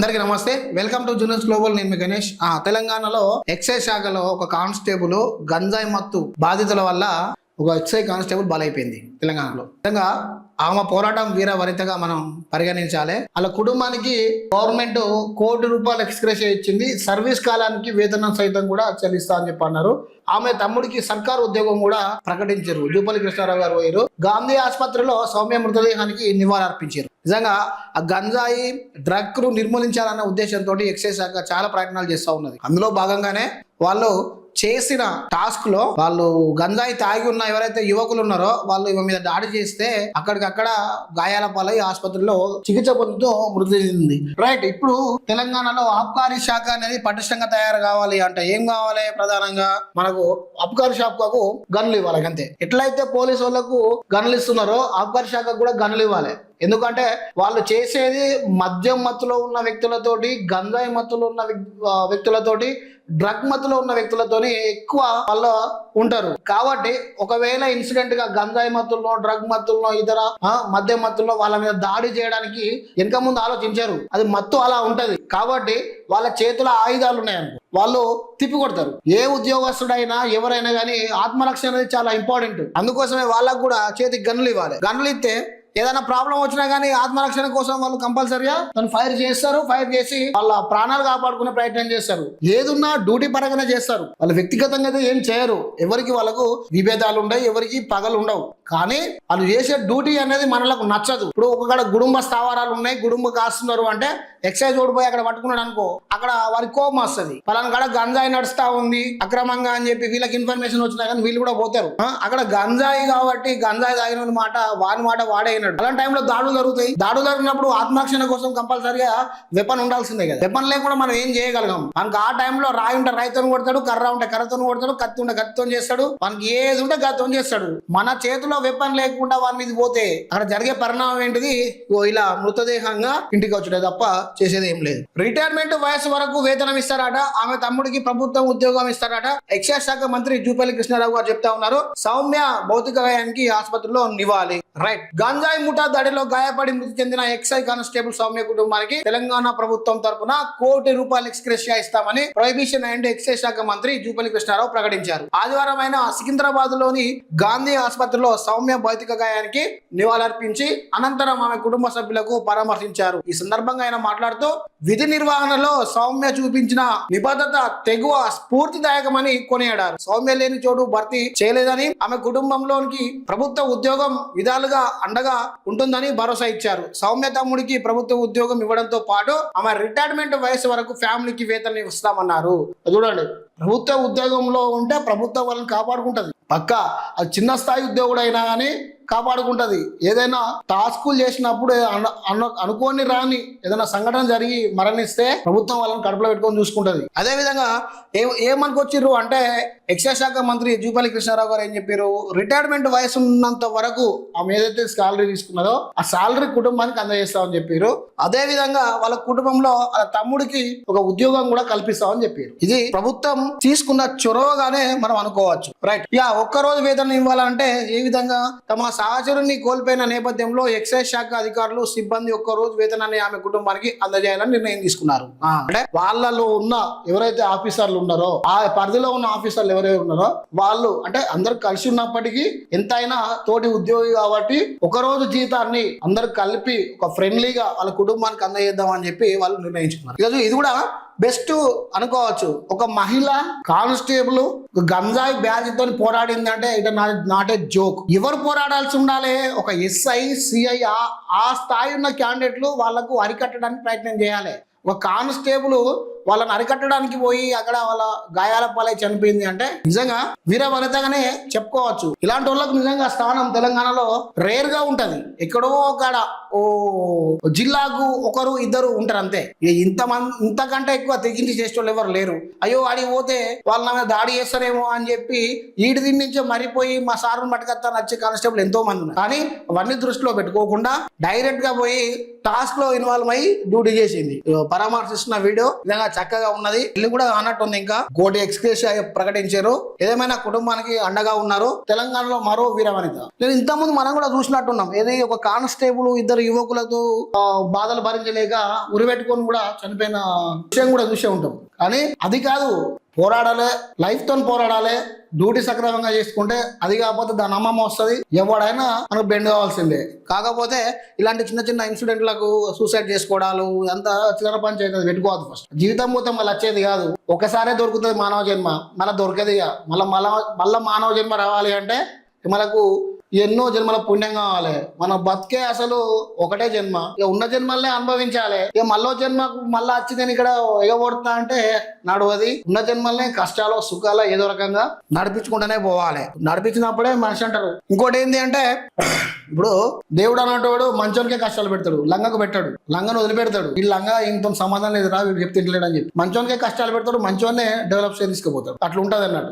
అందరికీ నమస్తే. Welcome to juniors global నేను గణేష్. ఆ తెలంగాణలో ఎక్సైజ్ శాఖలో ఒక కానిస్టేబుల్ గంజాయి మత్తు బాధితుల వల్ల ఒక ఎక్సైజ్ కానిస్టేబుల్ బలైపోయింది తెలంగాణలో. నిజంగా ఆమె పోరాటం వీర వరితగా మనం పరిగణించాలి. వాళ్ళ కుటుంబానికి గవర్నమెంట్ కోటి రూపాయలు ఎక్స్గ్రెస్ ఇచ్చింది సర్వీస్ కాలానికి వేతనం సైతం కూడా చెల్లిస్తా అని చెప్పి అన్నారు ఆమె తమ్ముడికి సర్కారు ఉద్యోగం కూడా ప్రకటించారు. జూపల్లి కృష్ణారావు గారు పోయారు గాంధీ ఆసుపత్రిలో సౌమ్య మృతదేహానికి నివాళులర్పించారు. నిజంగా ఆ గంజాయి డ్రగ్ను నిర్మూలించాలన్న ఉద్దేశంతో ఎక్సైజ్ శాఖ చాలా ప్రయత్నాలు చేస్తూ ఉన్నది. అందులో భాగంగానే వాళ్ళు చేసిన టాస్క్లో వాళ్ళు గంజాయి తాగి ఉన్న ఎవరైతే యువకులు ఉన్నారో వాళ్ళు ఇవ మీద దాడి చేస్తే అక్కడికక్కడ గాయాల పాలై ఆసుపత్రిలో చికిత్స పొందుతూ మృతి చెందింది. రైట్ ఇప్పుడు తెలంగాణలో ఆబ్కారీ శాఖ అనేది పటిష్టంగా తయారు కావాలి అంటే ఏం కావాలి ప్రధానంగా? మనకు అబ్కారీ శాఖకు గన్లు ఇవ్వాలి అంతే. ఎట్లయితే పోలీసు వాళ్ళకు గన్లు ఇస్తున్నారో ఆబ్కారీ శాఖకు కూడా గన్లు ఇవ్వాలి. ఎందుకంటే వాళ్ళు చేసేది మద్యం మత్తులో ఉన్న వ్యక్తులతోటి గంజాయి మత్తులో ఉన్న వ్యక్- వ్యక్తులతోటి డ్రగ్ మత్తులో ఉన్న వ్యక్తులతోని ఎక్కువ వాళ్ళు ఉంటారు. కాబట్టి ఒకవేళ ఇన్సిడెంట్గా గంజాయి మత్తుల్లో డ్రగ్ మత్తుల్లో ఇతర మద్య మత్తుల్లో వాళ్ళ మీద దాడి చేయడానికి వెనక ముందు ఆలోచించారు. అది మత్తు అలా ఉంటది. కాబట్టి వాళ్ళ చేతిలో ఆయుధాలు ఉన్నాయనుకో వాళ్ళు తిప్పి కొడతారు. ఏ ఉద్యోగస్తుడైనా ఎవరైనా కానీ ఆత్మరక్షణ అనేది చాలా ఇంపార్టెంట్. అందుకోసమే వాళ్ళకు కూడా చేతికి గన్నులు ఇవ్వాలి. గన్నులు ఇస్తే ఏదైనా ప్రాబ్లం వచ్చినా కానీ ఆత్మరక్షణ కోసం వాళ్ళు కంపల్సరిగా తను ఫైర్ చేస్తారు. ఫైర్ చేసి వాళ్ళ ప్రాణాలు కాపాడుకునే ప్రయత్నం చేస్తారు. ఏదున్నా డ్యూటీ పరంగానే చేస్తారు. వాళ్ళు వ్యక్తిగతంగా అయితే ఏం చేయరు. ఎవరికి వాళ్ళకు విభేదాలు ఉండవు ఎవరికి పగలు ఉండవు. కానీ వాళ్ళు చేసే డ్యూటీ అనేది మనలకు నచ్చదు. ఇప్పుడు ఒకక్కడ కుటుంబ స్థావరాలు ఉన్నాయి కుటుంబ కాస్తున్నారు అంటే ఎక్సైజ్ ఓడిపోయి అక్కడ పట్టుకున్నాడు అనుకో అక్కడ వారికి కోపం వస్తుంది. పలానా కాడ గంజాయి నడుస్తా ఉంది అక్రమంగా అని చెప్పి వీళ్ళకి ఇన్ఫర్మేషన్ వచ్చినా కానీ వీళ్ళు కూడా పోతారు. అక్కడ గంజాయి కాబట్టి గంజాయి తాగిన మాట వాని మాట వాడే అయినాడు. అలాంటి టైంలో దాడులు జరుగుతాయి. దాడులు జరిగినప్పుడు ఆత్మరక్షణ కోసం కంపల్సరిగా వెపన్ ఉండాల్సిందే కదా. వెపన్ లేకుండా మనం ఏం చేయగలగాం? మనకు ఆ టైంలో రాయి ఉంటే రాయితో కొడతాడు కర్ర ఉంటే కర్రతో కొడతాడు కత్తి ఉంటే కత్తితో చేస్తాడు మనకి ఏది ఉంటే కత్తితో చేస్తాడు. మన చేతిలో వెపన్ లేకుండా వారి మీద పోతే అక్కడ జరిగే పరిణామం ఏంటిది? ఓ ఇలా మృతదేహంగా ఇంటికి వచ్చాడు తప్ప చేసేది ఏం లేదు. రిటైర్మెంట్ వయసు వరకు వేతనం ఇస్తారట. ఆమె తమ్ముడికి ప్రభుత్వం ఉద్యోగం ఇస్తారట. ఎక్సైజ్ శాఖ మంత్రి జూపల్లి కృష్ణారావు గారు చెప్తా ఉన్నారు. సౌమ్య భౌతిక వ్యయానికి ఆసుపత్రిలో నివ్వాలి రైట్ గంజాయి ముఠా దాడిలో గాయపడి మృతి చెందిన ఎక్సైజ్ కానిస్టేబుల్ సౌమ్య కుటుంబానికి తెలంగాణ ప్రభుత్వం తరపున కోటి రూపాయలు ఎక్స్క్రెస్ ఇస్తామని ప్రొహిబిషన్ అండ్ ఎక్సైజ్ శాఖ మంత్రి జూపల్లి కృష్ణారావు ప్రకటించారు. ఆదివారం ఆయన సికింద్రాబాద్లోని గాంధీ ఆసుపత్రిలో సౌమ్య భౌతిక గాయానికి నివాళులర్పించి అనంతరం ఆమె కుటుంబ సభ్యులకు పరామర్శించారు. ఈ సందర్భంగా ఆయన మాట్లాడుతూ విధి నిర్వహణలో సౌమ్య చూపించిన నిబద్ధత తెగువ స్ఫూర్తిదాయకమని కొనియాడారు. సౌమ్య లేని చోటు భర్తీ చేయలేదని ఆమె కుటుంబంలోనికి ప్రభుత్వ ఉద్యోగం విధాలుగా అండగా ఉంటుందని భరోసా ఇచ్చారు. సౌమ్య తమ్ముడికి ప్రభుత్వ ఉద్యోగం ఇవ్వడంతో పాటు ఆమె రిటైర్మెంట్ వయసు వరకు ఫ్యామిలీకి వేతనం ఇస్తామన్నారు. చూడండి ప్రభుత్వ ఉద్యోగంలో ఉంటే ప్రభుత్వం వాళ్ళని కాపాడుకుంటది. పక్క అది చిన్న స్థాయి ఉద్యోగుడు అయినా కానీ కాపాడుకుంటది. ఏదైనా టాస్కులు చేసినప్పుడు అనుకోని రాని ఏదైనా సంఘటన జరిగి మరణిస్తే ప్రభుత్వం వాళ్ళని కడుపులో పెట్టుకొని చూసుకుంటది. అదే విధంగా ఏ ఏమనుకొచ్చిర్రు అంటే ఎక్సైజ్ శాఖ మంత్రి జూపల్లి కృష్ణారావు గారు ఏం చెప్పారు రిటైర్మెంట్ వయసు ఉన్నంత వరకు ఆమె ఏదైతే సాలరీ తీసుకున్నదో ఆ సాలరీ కుటుంబానికి అందజేస్తామని చెప్పారు అదే విధంగా వాళ్ళ కుటుంబంలో వాళ్ళ తమ్ముడికి ఒక ఉద్యోగం కూడా కల్పిస్తామని చెప్పారు ఇది ప్రభుత్వం తీసుకున్న చొరవగానే మనం అనుకోవచ్చు. రైట్ ఇక ఒక్క రోజు వేతనం ఇవ్వాలంటే ఏ విధంగా తమ సహచరుని కోల్పోయిన నేపథ్యంలో ఎక్సైజ్ శాఖ అధికారులు సిబ్బంది ఒక్క రోజు వేతనాన్ని ఆమె కుటుంబానికి అందజేయాలని నిర్ణయం తీసుకున్నారు. అంటే వాళ్ళలో ఉన్న ఎవరైతే ఆఫీసర్లు ఉన్నారో ఆ పరిధిలో ఉన్న ఆఫీసర్లు ఎవరైతే ఉన్నారో వాళ్ళు అంటే అందరు కలిసి ఉన్నప్పటికీ ఎంతైనా తోటి ఉద్యోగి కాబట్టి ఒక రోజు జీతాన్ని అందరు కలిపి ఒక ఫ్రెండ్లీగా వాళ్ళ కుటుంబానికి అందజేద్దాం అని చెప్పి వాళ్ళు నిర్ణయించుకున్నారు. ఈరోజు ఇది కూడా బెస్ట్ అనుకోవచ్చు. ఒక మహిళ కానిస్టేబుల్ గంజాయి బ్యాచ్తో పోరాడింది అంటే ఇట్ నాట్ ఏ జోక్. ఎవరు పోరాడాల్సి ఉండాలి? ఒక ఎస్ఐ సిఐ ఆ స్థాయి ఉన్న క్యాండిడేట్లు వాళ్ళకు అరికట్టడానికి ప్రయత్నం చేయాలి. ఒక కానిస్టేబుల్ వాళ్ళని అరికట్టడానికి పోయి అక్కడ వాళ్ళ గాయాల పాలై చనిపోయింది అంటే నిజంగా వీర వనితగానే చెప్పుకోవచ్చు. ఇలాంటి వాళ్ళకు నిజంగా స్థానం తెలంగాణలో రేర్గా ఉంటది. ఎక్కడో అక్కడ ఓ జిల్లాకు ఒకరు ఇద్దరు ఉంటారు అంతే. ఇంత మంది ఇంతకంటే ఎక్కువ తెగించి చేసేవాళ్ళు ఎవరు లేరు. అయ్యో ఆడికి పోతే వాళ్ళ మీద దాడి చేస్తారేమో అని చెప్పి ఈడి దీని నుంచి మరిపోయి మా సార్ని పట్టుకొస్తాను వచ్చే కానిస్టేబుల్ ఎంతో మంది ఉన్నారు. కానీ అవన్నీ దృష్టిలో పెట్టుకోకుండా డైరెక్ట్గా పోయి టాస్క్లో ఇన్వాల్వ్ అయ్యి డ్యూటీ చేసింది. పరామర్శిస్తున్న వీడియో నిజంగా చక్కగా ఉన్నది. ఇల్లు కూడా అన్నట్టు ఉంది ఇంకా. కోటి ఎక్స్ప్రెస్ ప్రకటించారు. ఏదేమైనా కుటుంబానికి అండగా ఉన్నారు. తెలంగాణలో మరో వీరవనిత. నేను ఇంతకుముందు మనం కూడా చూసినట్టున్నాం. ఏది ఒక కానిస్టేబుల్ ఇద్దరు యువకులతో బాధలు భరించలేక ఉరిపెట్టుకొని కూడా చనిపోయిన విషయం కూడా చూసే ఉంటాం. కానీ అది కాదు. పోరాడాలి లైఫ్తో పోరాడాలి డ్యూటీ సక్రమంగా చేసుకుంటే అది కాకపోతే దాని అమ్మమ్మ వస్తుంది ఎవడైనా మనకు బెండ్ కావాల్సిందే. కాకపోతే ఇలాంటి చిన్న చిన్న ఇన్సిడెంట్లకు సూసైడ్ చేసుకోవడాలు అంత చిల్లర పంచాయతీ పెట్టుకోవద్దు ఫస్ట్ జీవితం మొత్తం మళ్ళీ వచ్చేది కాదు. ఒకసారే దొరుకుతుంది మానవ జన్మ మళ్ళీ దొరకదు ఇక. మళ్ళీ మళ్ళీ మళ్ళీ మానవ జన్మ రావాలి అంటే మనకు ఎన్నో జన్మల పుణ్యం కావాలి. మన బతికే అసలు ఒకటే జన్మ. ఇక ఉన్న జన్మల్నే అనుభవించాలి. ఇక మళ్ళో జన్మకు మళ్ళా వచ్చి నేను ఇక్కడ ఎగబడుతా అంటే నడవది ఉన్న జన్మల్ని కష్టాలు సుఖాలు ఏదో రకంగా నడిపించుకుంటూనే పోవాలి. నడిపించినప్పుడే మనిషి అంటారు. ఇంకోటి ఏంటి అంటే ఇప్పుడు దేవుడు అన్నటోడు మంచోనికే కష్టాలు పెడతాడు. లంగకు పెట్టాడు. లంగను వదిలిపెడతాడు. ఈ లంగ ఇంత సమాధానం లేదు రా వీడు చెప్తే అని చెప్పి. మంచోనికే కష్టాలు పెడతాడు మంచోనే డెవలప్ చేసి తీసుకుపోతాడు. అట్లా ఉంటుంది అన్నట్టు